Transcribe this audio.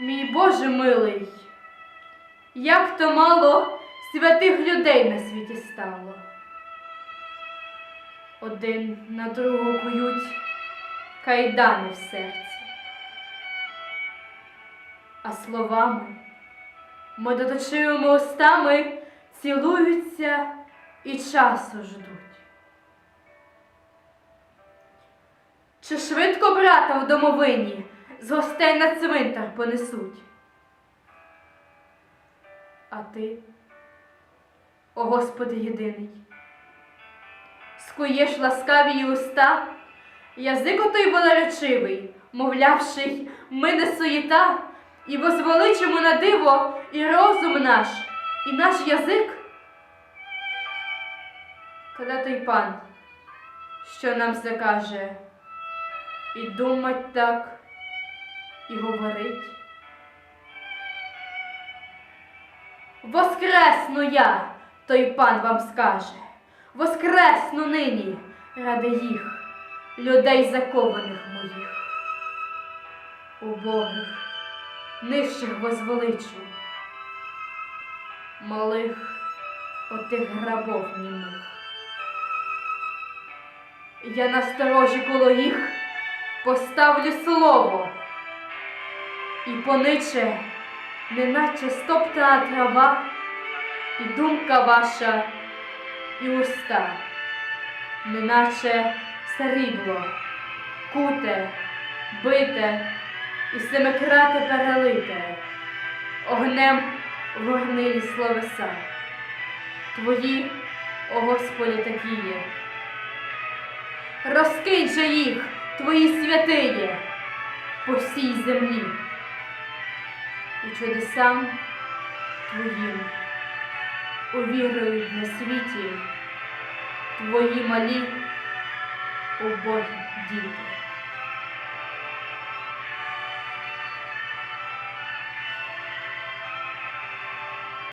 Мій Боже милий, як то мало святих людей на світі стало. Один на другого кують кайдани в серці, а словами, медоточивими устами цілуються і часу ждуть. Чи швидко брата в домовині з гостей на цвинтар понесуть? А ти, о Господи єдиний, скуєш ласкаві уста, язик отой велеречивий, мовлявши, ми не суєта, і возвеличимо на диво і розум наш, і наш язик. Коли той пан, що нам закаже, і думать так, і говорить. Воскресну я, той пан вам скаже, воскресну нині ради їх, людей закованих моїх, убогих, нижчих возвеличу, малих отих грабов німих. Я насторожі коло їх поставлю слово і пониче, неначе стоптана трава, і думка ваша, і уста, неначе срібло, куте, бите і семикрате перелите, огнем в горнилі словеса. Твої, о Господи, такі є. Розкинь же їх, твої святиє, по всій землі. Чудесам твоїм увірують на світі твої малі убогі діти.